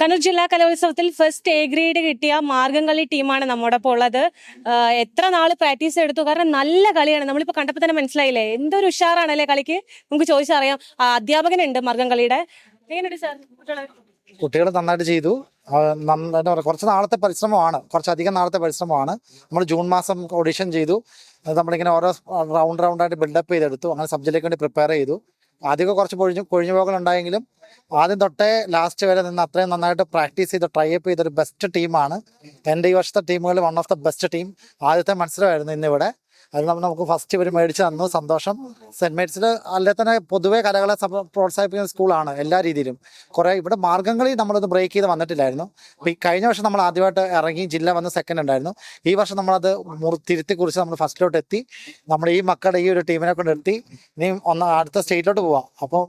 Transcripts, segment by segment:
കണ്ണൂർ ജില്ലാ കലോത്സവത്തിൽ first A grade കിട്ടിയ മാർഗം കളി ടീമാണ് നമ്മോടൊപ്പം ഉള്ളത്. എത്ര നാൾ പ്രാക്ടീസ് എടുത്തു? കാരണം നല്ല കളിയാണ്. നമ്മളിപ്പോൾ കണ്ടപ്പോൾ തന്നെ മനസ്സിലായില്ലേ? എന്തൊരു ഉഷാറാണല്ലേ കളിക്ക്? നമുക്ക് ചോദിച്ചറിയാം. അധ്യാപകനുണ്ട് സാർ കുട്ടികളെ? കുട്ടികൾ നന്നായിട്ട് ചെയ്തു. എന്താ കുറച്ച് നാളത്തെ പരിശ്രമമാണ്. കുറച്ചധികം നാളത്തെ പരിശ്രമമാണ്. നമ്മൾ ജൂൺ മാസം ഓഡിഷൻ ചെയ്തു. നമ്മളിങ്ങനെ ഓരോ റൗണ്ട് റൗണ്ട് റൗണ്ടായിട്ട് ബിൽഡപ്പ് ചെയ്തെടുത്തു. അങ്ങനെ സബ്ജക്റ്റിലേക്ക് വേണ്ടി പ്രിപ്പയർ ചെയ്തു. ആദ്യമൊക്കെ കുറച്ച് പൊഴിഞ്ഞു കൊഴിഞ്ഞു പോകലുണ്ടായെങ്കിലും ആദ്യം തൊട്ടേ ലാസ്റ്റ് വരെ നിന്ന് അത്രയും നന്നായിട്ട് പ്രാക്ടീസ് ചെയ്ത് ട്രൈ അപ്പ് ചെയ്തൊരു ബെസ്റ്റ് ടീമാണ് എന്റെ ഈ വർഷത്തെ ടീമുകളിൽ one of the best team ആദ്യത്തെ മത്സരമായിരുന്നു ഇന്നിവിടെ. അത് നമുക്ക് ഫസ്റ്റ് ഇവർ മേടിച്ച് തന്നു. സന്തോഷം. സെന്റ് മേരിസിൽ അല്ലെ തന്നെ പൊതുവെ കലകളെ പ്രോത്സാഹിപ്പിക്കുന്ന സ്കൂളാണ് എല്ലാ രീതിയിലും. കുറേ ഇവിടെ മാർഗംകളി നമ്മളത് ബ്രേക്ക് ചെയ്ത് വന്നിട്ടില്ലായിരുന്നു. അപ്പോൾ ഈ കഴിഞ്ഞ വർഷം നമ്മൾ ആദ്യമായിട്ട് ഇറങ്ങി ജില്ല വന്ന് സെക്കൻഡ് ഉണ്ടായിരുന്നു. ഈ വർഷം നമ്മളത് തിരുത്തി കുറിച്ച് നമ്മൾ ഫസ്റ്റിലോട്ട് എത്തി. നമ്മൾ ഈ മക്കളുടെ ഈ ഒരു ടീമിനെ കൊണ്ട് എത്തി ഇനി ഒന്ന് അടുത്ത സ്റ്റേറ്റിലോട്ട് പോവാം. അപ്പോൾ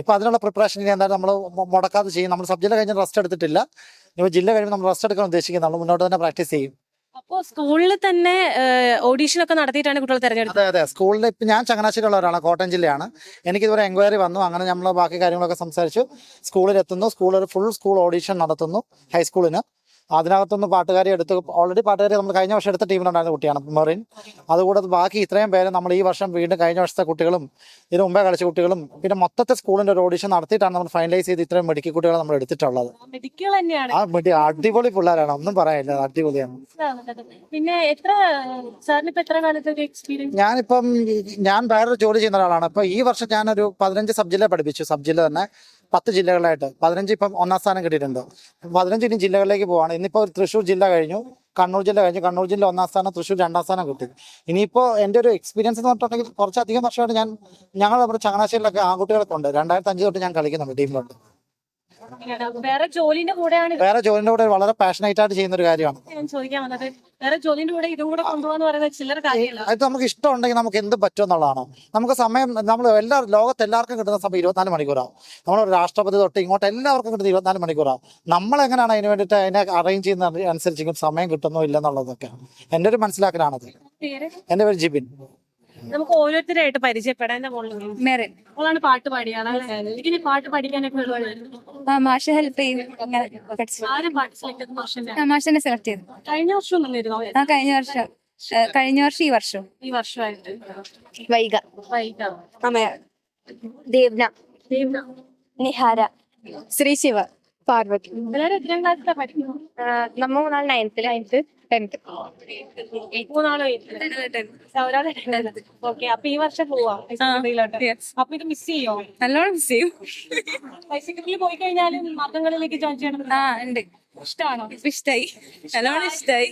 ഇപ്പം അതിനുള്ള പ്രിപ്പറേഷൻ ഇനി എന്തായാലും നമ്മൾ മുടക്കാതെ ചെയ്യും. നമ്മൾ സബ് ജില്ല കഴിഞ്ഞ് റെസ്റ്റ് എടുത്തിട്ടില്ല. ഇപ്പോൾ ജില്ല കഴിയുമ്പോൾ നമ്മൾ റെസ്റ്റ് എടുക്കാൻ ഉദ്ദേശിക്കുന്നത് നമ്മൾ മുന്നോട്ട് തന്നെ പ്രാക്ടീസ് ചെയ്യും. അപ്പോ സ്കൂളിൽ തന്നെ ഓഡീഷൻ ഒക്കെ നടത്തിയിട്ടാണ് കുട്ടികൾ തെരഞ്ഞെടുത്തത്? അതെ അതെ. സ്കൂളിൽ ഇപ്പം ഞാൻ ചങ്ങനാശ്ശേരിയുള്ള ഒരാളാണ് കോട്ടയം ജില്ലയാണ്. എനിക്ക് ഇതുവരെ എൻക്വയറി വന്നു. അങ്ങനെ നമ്മൾ ബാക്കി കാര്യങ്ങളൊക്കെ സംസാരിച്ചു. സ്കൂളിൽ എത്തുന്നു സ്കൂളിൽ ഫുൾ സ്കൂൾ ഓഡീഷൻ നടത്തുന്നു ഹൈസ്കൂളിന്. അതിനകത്തുനിന്ന് പാട്ടുകാരെ എടുത്ത് ഓൾറെഡി പാട്ടുകാരെ നമ്മൾ കഴിഞ്ഞ വർഷം എടുത്ത ടീമിലുണ്ടായിരുന്ന കുട്ടിയാണ് മെറിൻ. അതുകൂടാതെ ബാക്കി ഇത്രയും പേരെ നമ്മൾ ഈ വർഷം വീണ്ടും കഴിഞ്ഞ വർഷത്തെ കുട്ടികളും ഇതിന് മുമ്പേ കളിച്ച കുട്ടികളും പിന്നെ മൊത്തത്തെ സ്കൂളിന്റെ ഒരു ഓഡിഷൻ നടത്തിയിട്ടാണ് നമ്മൾ ഫൈനലൈസ് ചെയ്ത് ഇത്രയും മെഡിക്കൽ കുട്ടികളെ നമ്മൾ എടുത്തിട്ടുള്ളത്. ആ മെഡി അടിപൊളി പിള്ളേരാണ്. ഒന്നും പറയാനില്ല. അടിപൊളിയാണ്. പിന്നെ എത്ര എത്ര കാലത്തെ എക്സ്പീരിയൻസ് ഞാനിപ്പം ഞാൻ വേറൊരു ജോലി ചെയ്യുന്ന ഒരാളാണ്. അപ്പൊ ഈ വർഷം ഞാനൊരു പതിനഞ്ച് സബ് ജില്ല പഠിപ്പിച്ചു. സബ് ജില്ല തന്നെ പത്ത് ജില്ലകളായിട്ട്. പതിനഞ്ച് ഇപ്പം ഒന്നാം സ്ഥാനം കിട്ടിയിട്ടുണ്ട്. പതിനഞ്ച് ഇനി ജില്ലകളിലേക്ക് പോവാണ്. ഇന്നിപ്പോൾ തൃശ്ശൂർ ജില്ല കഴിഞ്ഞു. കണ്ണൂർ ജില്ല കഴിഞ്ഞു. കണ്ണൂർ ജില്ല ഒന്നാം സ്ഥാനം തൃശ്ശൂർ രണ്ടാം സ്ഥാനം കിട്ടി. ഇനിയിപ്പോൾ എന്റെ ഒരു എക്സ്പീരിയൻസ് എന്ന് പറഞ്ഞിട്ടുണ്ടെങ്കിൽ കുറച്ചധികം വർഷമായിട്ട് ഞാൻ ഞങ്ങൾ നമ്മുടെ ചങ്ങനാശ്ശേരിയിലൊക്കെ ആൺകുട്ടികളൊക്കെ ഉണ്ട്. രണ്ടായിരത്തി അഞ്ച് തൊട്ട് ഞാൻ കളിക്കുന്നുണ്ട് ടീമിലുണ്ട്. വേറെ ജോലിന്റെ കൂടെയാണ് വേറെ ജോലിന്റെ കൂടെ വളരെ പാഷനേറ്റ് ആയിട്ട് ചെയ്യുന്ന ഒരു കാര്യമാണ്. ഞാൻ ചോദിക്കാൻ വന്നത് വേറെ ജോലിന്റെ കൂടെ ഇതും കൂടെ കൊണ്ടുപോകാന്ന് പറയുന്നത് ചില്ലറ കാര്യമല്ല. അത് നമുക്ക് ഇഷ്ടമുണ്ടെങ്കിൽ നമുക്ക് എന്ത് പറ്റും എന്നുള്ളതാണ്. നമുക്ക് സമയം നമ്മൾ എല്ലാ ലോകത്ത് എല്ലാവർക്കും കിട്ടുന്ന സമയം ഇരുപത്തിനാല് മണിക്കൂറാണ് നമ്മൾ രാഷ്ട്രപതി തൊട്ട് ഇങ്ങോട്ട് എല്ലാവർക്കും കിട്ടുന്ന ഇരുപത്തിനാല് മണിക്കൂറാണ് നമ്മൾ എങ്ങനെയാണ് അതിന് വേണ്ടിയിട്ട് അതിനെ അറേഞ്ച് ചെയ്യുന്ന അനുസരിച്ച് സമയം കിട്ടുന്നോ ഇല്ലെന്നുള്ളതൊക്കെ? എന്റെ ഒരു മനസ്സിലാക്കലാണത്. എന്റെ പേര് ജിബിൻ. നമുക്ക് ഓരോരുത്തരായിട്ട് പരിചയപ്പെടാൻ മെറിൻ. മോളാണ് പാട്ട് പാടിയാണ് എനിക്ക് പാട്ട് പഠിക്കാനൊക്കെ ഒരുപാട് ആ മാഷ് ഹെൽപ്പ് ചെയ്യും അങ്ങനെ ആരും പാട്ട് സെലക്ട് ചെയ്ത ആ സെലക്ട് ചെയ്തു. കഴിഞ്ഞ വർഷം ആ കഴിഞ്ഞ വർഷം. ഏ, കഴിഞ്ഞ വർഷം ഈ വർഷം. ഈ വർഷമായിട്ട്. വൈഗ. വൈകാം അമയ. ദേവ്ന. നിഹാര. ശ്രീ ശിവ പാർവതി. എല്ലാവരും എത്രാം ക്ലാസ്സിലാണ് പഠിക്കുന്നത്? നമ്മ മൂന്നാൾ നയൻത്ത് നയൻത്ത് ടെൻത്ത് മൂന്നാളോ ഒരാളെ ഓക്കെ അപ്പൊ ഈ വർഷം പോവാം ഹൈസ്കൂളിലോട്ട് അപ്പൊ ഇത് മിസ് ചെയ്യോ? നല്ലോണം മിസ് ചെയ്യും. ഹൈസ്കൂളിൽ പോയി കഴിഞ്ഞാലും മാർഗങ്ങളിലേക്ക് ജോയിൻ ചെയ്യണം. ആ ഉണ്ട്. ഇഷ്ടമാണോ ഇഷ്ടായി. നല്ലോണം ഇഷ്ടായി.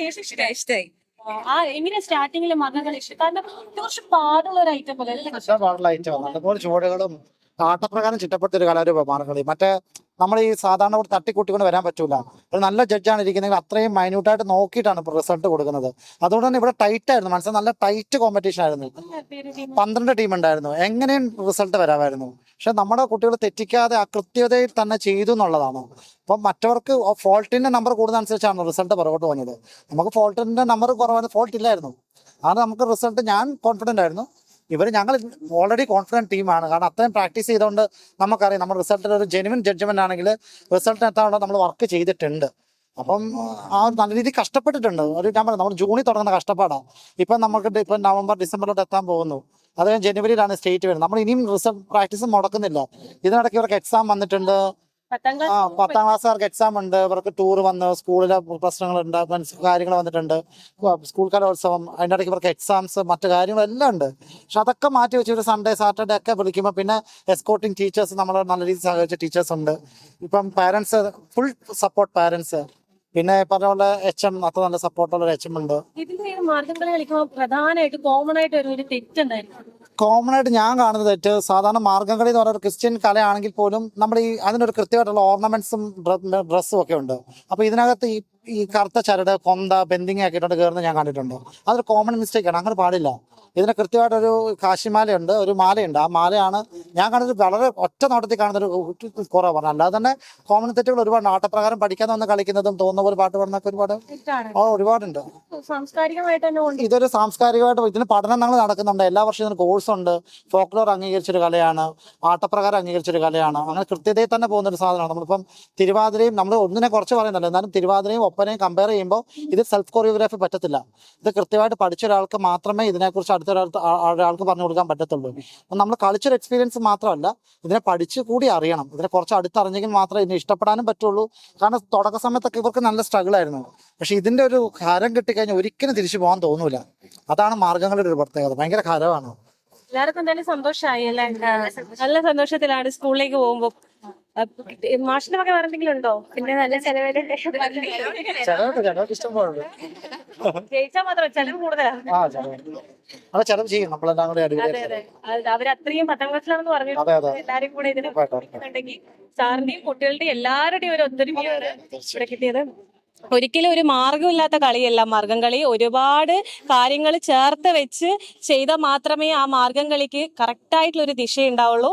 ശേഷം ഇഷ്ടമായി ഇഷ്ടായി. ആ എങ്ങനെ സ്റ്റാർട്ടിങ്ങിൽ മർദ്ദങ്ങൾ ഇഷ്ടം? കാരണം കുറച്ച് പാടുള്ള ഒരു ഐറ്റം പോലെ ആട്ടപ്രകാരം ചിട്ടപ്പെടുത്തിയ ഒരു കലാരൂപമാണ് മറ്റേ നമ്മൾ ഈ സാധാരണ ഒരു തട്ടിക്കൂട്ടിക്കൊണ്ട് വരാൻ പറ്റൂല. ഒരു നല്ല ജഡ്ജാണ് ഇരിക്കുന്നതെങ്കിൽ അത്രയും മൈന്യൂട്ടായിട്ട് നോക്കിയിട്ടാണ് ഇപ്പോൾ റിസൾട്ട് കൊടുക്കുന്നത്. അതുകൊണ്ട് തന്നെ ഇവിടെ ടൈറ്റ് ആയിരുന്നു. മനസ്സിലായി നല്ല ടൈറ്റ് കോമ്പറ്റീഷൻ ആയിരുന്നു? പന്ത്രണ്ട് ടീം ഉണ്ടായിരുന്നു. എങ്ങനെയും റിസൾട്ട് വരാമായിരുന്നു. പക്ഷെ നമ്മുടെ കുട്ടികൾ തെറ്റിക്കാതെ ആ കൃത്യതയിൽ തന്നെ ചെയ്തു എന്നുള്ളതാണ്. അപ്പം മറ്റവർക്ക് ഫോൾട്ടിന്റെ നമ്പർ കൂടുന്നതനുസരിച്ചാണ് റിസൾട്ട് പുറകോട്ട് പോകുന്നത് നമുക്ക് ഫോൾട്ടിന്റെ നമ്പർ കുറവാണ്. ഫോൾട്ട് ഇല്ലായിരുന്നു. അത് നമുക്ക് റിസൾട്ട് ഞാൻ കോൺഫിഡന്റ് ആയിരുന്നു. ഇവർ ഞങ്ങൾ ഓൾറെഡി കോൺഫിഡന്റ് ടീമാണ് കാരണം അത്രയും പ്രാക്ടീസ് ചെയ്തുകൊണ്ട് നമുക്കറിയാം നമ്മുടെ റിസൾട്ടിൽ ഒരു ജെനുവിൻ ജഡ്ജ്മെന്റ് ആണെങ്കിൽ റിസൾട്ട് എത്താനുള്ള നമ്മൾ വർക്ക് ചെയ്തിട്ടുണ്ട്. അപ്പം ആ നല്ല രീതിയിൽ കഷ്ടപ്പെട്ടിട്ടുണ്ട്. ഒരു ഞാൻ പറഞ്ഞു നമ്മൾ ജൂണിൽ തുടങ്ങുന്ന കഷ്ടപ്പാടാണ് ഇപ്പം നമുക്ക് ഇപ്പം നവംബർ ഡിസംബറിലോട്ട് എത്താൻ പോകുന്നു. അത് കഴിഞ്ഞ് ജനുവരിയിലാണ് സ്റ്റേറ്റ് വരുന്നത്. നമ്മൾ ഇനിയും റിസൾട്ട് പ്രാക്ടീസ് മുടക്കുന്നില്ല. ഇതിനിടയ്ക്ക് ഇവർക്ക് എക്സാം വന്നിട്ടുണ്ട്. ആ ക്ലാസ് പത്താം ക്ലാസ്സുകാർക്ക് എക്സാം ഉണ്ട്. ഇവർക്ക് ടൂർ വന്ന് സ്കൂളിലെ പ്രശ്നങ്ങളുണ്ട് കാര്യങ്ങൾ വന്നിട്ടുണ്ട്. സ്കൂൾ കലോത്സവം അതിന്റെ ഇടയ്ക്ക് ഇവർക്ക് എക്സാംസ് മറ്റു കാര്യങ്ങളെല്ലാം ഉണ്ട്. പക്ഷെ അതൊക്കെ മാറ്റി വെച്ച് ഒരു സൺഡേ സാറ്റർഡേ ഒക്കെ വിളിക്കുമ്പോൾ പിന്നെ എസ്കോട്ടിംഗ് ടീച്ചേഴ്സ് നമ്മൾ നല്ല രീതിയിൽ സഹകരിച്ച ടീച്ചേഴ്സ് ഉണ്ട്. ഇപ്പം പാരൻസ് ഫുൾ സപ്പോർട്ട് പാരൻസ് പിന്നെ പറഞ്ഞ പോലെ എച്ച് എം അത്ര നല്ല സപ്പോർട്ടുള്ള ഒരു എച്ച് എം ഉണ്ട്. ഇതിന്റെ മാർഗം കളി കളിക്കുമ്പോൾ പ്രധാനമായിട്ട് കോമൺ ആയിട്ട് ഒരു തെറ്റുണ്ടായിരുന്നു. കോമൺ ആയിട്ട് ഞാൻ കാണുന്നത് തെറ്റ് സാധാരണ മാർഗംകളി എന്ന് പറയുന്ന ക്രിസ്ത്യൻ കലയാണെങ്കിൽ പോലും നമ്മൾ ഈ അതിനൊരു കൃത്യമായിട്ടുള്ള ഓർണമെന്റ്സും ഡ്രസ്സും ഒക്കെ ഉണ്ട്. അപ്പൊ ഇതിനകത്ത് ഈ ഈ കറുത്ത ചരട് കൊന്ത ബെന്തിങ് ഒക്കെ ഇട്ടുകൊണ്ട് കയറുന്നത് ഞാൻ കണ്ടിട്ടുണ്ട്? അതൊരു കോമൺ മിസ്റ്റേക്ക് ആണ്. അങ്ങനെ പാടില്ല. ഇതിന് കൃത്യമായിട്ടൊരു കാശിമാലയുണ്ട് ഒരു മാലയുണ്ട്. ആ മാലയാണ് ഞാൻ കണ്ടത് വളരെ ഒറ്റ നോട്ടത്തിൽ കാണുന്ന ഒരു കുറവാണ് അല്ലാതെ തന്നെ കോമൺ തെറ്റുകൾ ഒരുപാട് നാട്ടപ്രകാരം പഠിക്കാൻ വന്ന് കളിക്കുന്നതും തോന്നുന്ന പോലെ പാട്ട് പാടുന്നൊക്കെ ഒരുപാട് ഓ ഒരുപാടുണ്ട്. ഇതൊരു സാംസ്കാരികമായിട്ട് ഇതിന് പഠനങ്ങൾ നടക്കുന്നുണ്ട്. എല്ലാ വർഷവും ഇതിന് കോഴ്സ് ഉണ്ട്. ഫോക്ലോർ അംഗീകരിച്ചൊരു കലയാണ്. ആട്ടപ്രകാരം അംഗീകരിച്ചൊരു കലയാണ്. അങ്ങനെ കൃത്യതയിൽ തന്നെ പോകുന്ന ഒരു സാധനമാണ്. നമ്മളിപ്പം തിരുവാതിരയും നമ്മൾ ഒന്നിനെ കുറച്ച് പറയുന്നുണ്ട് എന്നാലും തിരുവാതിരയും ഒപ്പനയും കമ്പയർ ചെയ്യുമ്പോൾ ഇത് സെൽഫ് കൊറിയോഗ്രാഫി പറ്റത്തില്ല. ഇത് കൃത്യമായിട്ട് പഠിച്ച ഒരാൾക്ക് മാത്രമേ ഇതിനെക്കുറിച്ച് അടുത്ത ഒരാൾക്ക് പറഞ്ഞു കൊടുക്കാൻ പറ്റത്തുള്ളൂ. നമ്മൾ കളിച്ചൊരു എക്സ്പീരിയൻസ് മാത്രമല്ല ഇതിനെ പഠിച്ച് കൂടി അറിയണം. ഇതിനെ കുറച്ച് അടുത്തറിഞ്ഞെങ്കിൽ മാത്രമേ ഇതിനെ ഇഷ്ടപ്പെടാനും പറ്റുള്ളൂ. കാരണം തുടക്ക സമയത്തൊക്കെ ഇവർക്ക് നല്ല സ്ട്രഗിൾ ആയിരുന്നു. പക്ഷെ ഇതിന്റെ ഒരു ഹരം കിട്ടിക്കഴിഞ്ഞാൽ ഒരിക്കലും തിരിച്ചു പോകാൻ തോന്നൂല. അതാണ് മാർഗങ്ങളുടെ ഒരു പ്രത്യേകത. ഭയങ്കര ഹരമാണ്. എല്ലാവർക്കും തന്നെ സന്തോഷമായി അല്ലേ? നല്ല സന്തോഷത്തിലാണ് സ്കൂളിലേക്ക് പോകുമ്പോ. മാഷിന്റെ ഒക്കെ വേറെ എന്തെങ്കിലും ഉണ്ടോ? പിന്നെ നല്ല ചെലവിൽ ജയിച്ചാൽ മാത്രം ചെലവ് കൂടുതലാണ് ചിലവ്. ചെയ്യും നമ്മളെല്ലാം കൂടി അവരത്രയും പത്താം ക്ലാസ്സിലാണെന്ന് പറഞ്ഞു എല്ലാരും കൂടെ ഇതിന് സാറിന്റെയും കുട്ടികളുടെയും എല്ലാവരുടെയും ഒരു ഒത്തൊരുമയാണ് ഇവിടെ കിട്ടിയത്. ഒരിക്കലും ഒരു മാർഗമില്ലാത്ത കളിയല്ല മാർഗം കളി. ഒരുപാട് കാര്യങ്ങൾ ചേർത്ത് വെച്ച് ചെയ്താൽ മാത്രമേ ആ മാർഗം കളിക്ക് കറക്റ്റായിട്ടുള്ള ഒരു ദിശ ഉണ്ടാവുള്ളൂ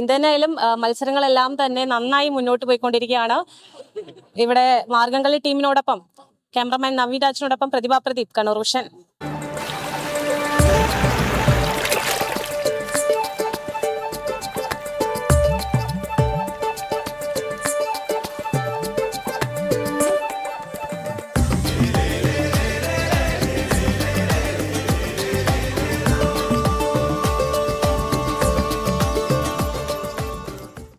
എന്തായാലും മത്സരങ്ങളെല്ലാം തന്നെ നന്നായി മുന്നോട്ട് പോയിക്കൊണ്ടിരിക്കുകയാണ്. ഇവിടെ മാർഗം കളി ടീമിനോടൊപ്പം ക്യാമറമാൻ നവീൻ രാജിനോടൊപ്പം പ്രതിഭ പ്രദീപ് കണ്ണൂർ